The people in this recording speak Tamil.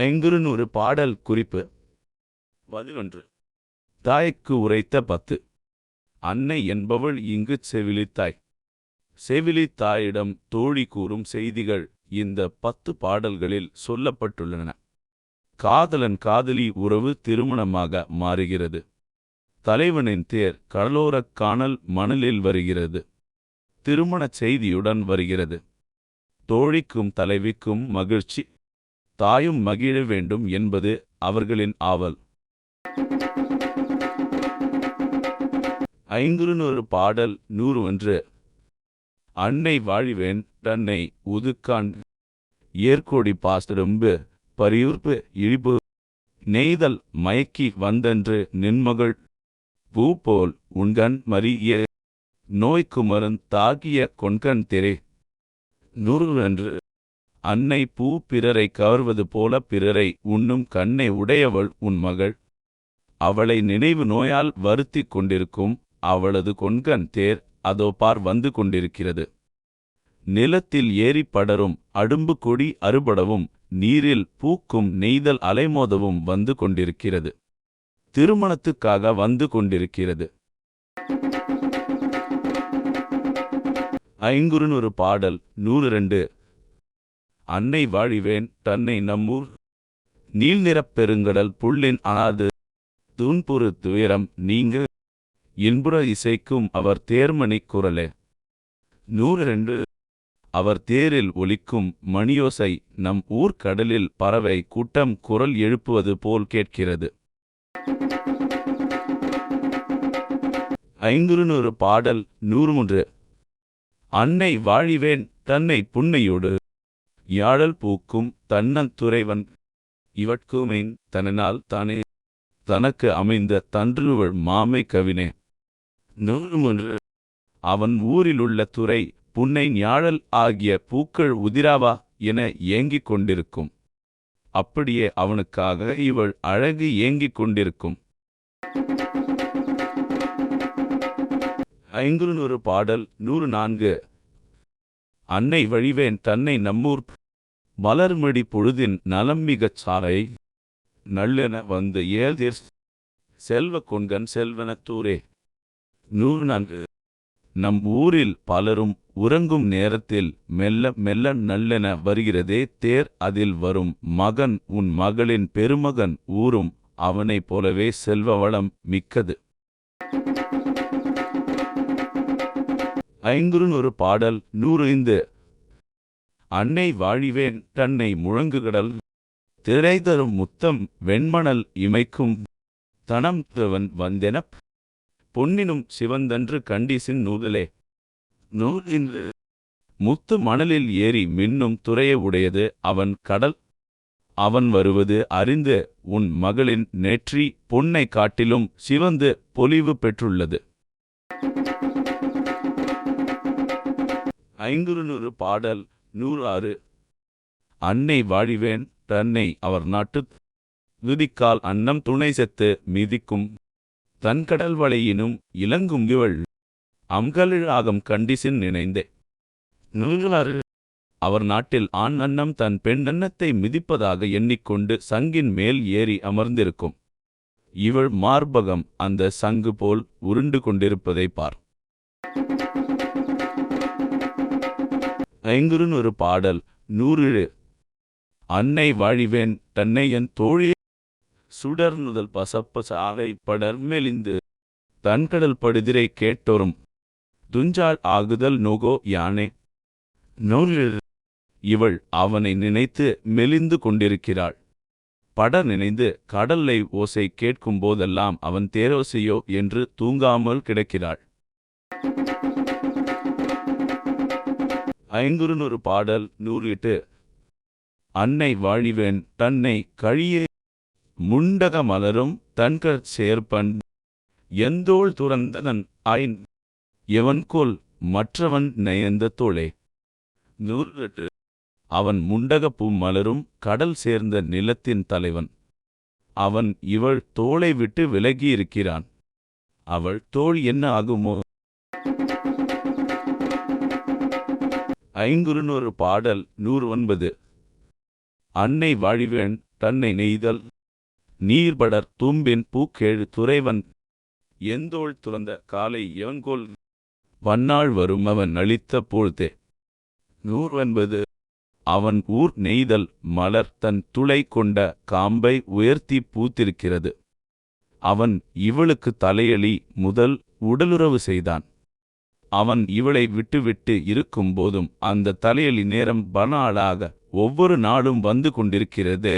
ஐங்குறுநூறு பாடல் குறிப்பு. பதினொன்று. தாய்க்கு உரைத்த பத்து. அன்னை என்பவள் இங்குச் செவிலித்தாய். செவிலித்தாயிடம் தோழி கூறும் செய்திகள் இந்த பத்து பாடல்களில் சொல்லப்பட்டுள்ளன. காதலன் காதலி உறவு திருமணமாக மாறுகிறது. தலைவனின் தேர் கடலோரக் காணல் மணலில் வருகிறது. திருமணச் செய்தியுடன் வருகிறது. தோழிக்கும் தலைவிக்கும் மகிழ்ச்சி. தாயும் மகிழ வேண்டும் என்பது அவர்களின் ஆவல். ஐங்குறுநூறு பாடல் நூறு ஒன்று அன்னை வாழிவேன் தன்னை உதுக்கான். ஏர்கோடி பாசரும்பு பரியூர்ப்பு இழிப்பு. நெய்தல் மயக்கி வந்தன்று நின்மகள். பூ போல் உண்கண் மறிய. நோய்க்குமரன் தாகிய கொண்கண் திரை. நூறு என்று அன்னை பூ பிறரை கவர்வது போல பிறரை உண்ணும் கண்ணை உடையவள் உன் மகள். அவளை நினைவு நோயால் வருத்திக் கொண்டிருக்கும் அவளது கொண்கண் தேர் அதோ பார் வந்து கொண்டிருக்கிறது. நிலத்தில் ஏறி படரும் அடும்பு கொடி அறுபடவும் நீரில் பூக்கும் நெய்தல் அலைமோதவும் வந்து கொண்டிருக்கிறது. திருமணத்துக்காக வந்து கொண்டிருக்கிறது. ஐங்குறுநூறு பாடல் நூறு ரெண்டு. அன்னை வாழிவேன் தன்னை நம்மூர் நீள்நிறப் பெருங்கடல் புள்ளின் அனாது. துன்புறு துயரம் நீங்க. இன்புற இசைக்கும் அவர் தேர்மணி குரலே. நூறு ரெண்டு அவர் தேரில் ஒலிக்கும் மணியோசை நம் ஊர் கடலில் பறவை கூட்டம் குரல் எழுப்புவது போல் கேட்கிறது. ஐங்குறுநூறு பாடல் நூறு மூன்று அன்னை வாழிவேன் தன்னை புன்னையோடு. யாழல் பூக்கும் தன்னந்துறைவன் இவட்குமேன் தனனால் தானே. தனக்கு அமைந்த தன்றுவள் மாமை கவினே. நூறு அவன் ஊரிலுள்ள துறை புன்னை ஞாழல் ஆகிய பூக்கள் உதிராவா என ஏங்கிக் கொண்டிருக்கும். அப்படியே அவனுக்காக இவள் அழகு ஏங்கிக் கொண்டிருக்கும். ஐங்குறுநூறு பாடல் நூறு நான்கு. அன்னை வழிவேன் தன்னை நம்மூர் மலர்மடி பொழுதின் நலம் மிகச் சாலை நல்லென வந்து ஏழ்திர் செல்வ கொண்கன் செல்வனத்தூரே நூறு நான்கு நம் ஊரில் பலரும் உறங்கும் நேரத்தில் மெல்ல மெல்ல நல்லென வருகிறதே தேர் அதில் வரும் மகன் உன் மகளின் பெருமகன் ஊரும் அவனைப் போலவே செல்வ வளம் மிக்கது. ஐங்குறுநூறு பாடல் நூறு ஐந்து. அன்னை வாழிவேன் தன்னை முழங்குகடல். திரை தரும் முத்தம் வெண்மணல் இமைக்கும். தனம் தவன் வந்தெனப். பொன்னினும் சிவந்தன்று கண்டிசின் நூதலே. நூலின்று முத்து மணலில் ஏறி மின்னும் துறைய உடையது அவன் கடல். அவன் வருவது அறிந்து உன் மகளின் நெற்றி பொன்னை காட்டிலும் சிவந்து பொலிவு பெற்றுள்ளது. ஐங்குறுநூறு பாடல். நூறாறு. அன்னை வாழிவேன் தன்னை அவர் நாட்டு துதிக்கால் அன்னம் துணை செத்து மிதிக்கும். தன் கடல் வளையினும் இலங்கும் இவள் அம்களிழாகம் கண்டிசின் நினைந்தே. நூறாறு. அவர் நாட்டில் ஆண் அன்னம் தன் பெண் அன்னத்தை மிதிப்பதாக எண்ணிக்கொண்டு சங்கின் மேல் ஏறி அமர்ந்திருக்கும். இவள் மார்பகம் அந்த சங்கு போல் உருண்டு கொண்டிருப்பதை பார். ஐங்குறுநூறு பாடல். நூறு அன்னை வாழிவேன் தன்னை என் தோழி. சுடர்நுதல் பசப்ப சாலை படர் மெலிந்து. தன்கடல் படுதிரை கேட்டோரும். துஞ்சாள் ஆகுதல் நோகோ யானே. நூறு இவள் அவனை நினைத்து மெலிந்து கொண்டிருக்கிறாள். பட நினைந்து கடல்லை ஓசை கேட்கும் போதெல்லாம் அவன் தேரோசையோ என்று தூங்காமல் கிடக்கிறாள். ஐங்குறுநூறு பாடல் நூறு எட்டு அன்னை வாழிவேன் தன்னை கழியே முண்டக மலரும் தன்கற் சேர்ப்பன் எந்தோள் துறந்தனன் ஐன் எவன்கொல் மற்றவன் நயந்த தோளே. நூறு அவன் முண்டகப்பூ மலரும் கடல் சேர்ந்த நிலத்தின் தலைவன் அவன் இவள் தோளை விட்டு விலகியிருக்கிறான் அவள் தோள் என்ன ஆகுமோ ஐங்குறுநூறு பாடல் நூறு ஒன்பது அன்னை வாழிவேன் தன்னை நெய்தல் நீர்படர் தும்பின் பூக்கேழு துறைவன். எந்தோள் துறந்த காலை எவன்கோல் வன்னாள் வரும் அவன் அளித்த பொழுதே. நூறுவென்பது அவன் ஊர் நெய்தல் மலர் தன் துளை கொண்ட காம்பை உயர்த்தி பூத்திருக்கிறது. அவன் இவளுக்கு தலையளி முதல் உடலுறவு செய்தான். அவன் இவளை விட்டுவிட்டு இருக்கும்போதும் அந்த தலையலி நேரம் பனாளாக ஒவ்வொரு நாளும் வந்து கொண்டிருக்கிறது.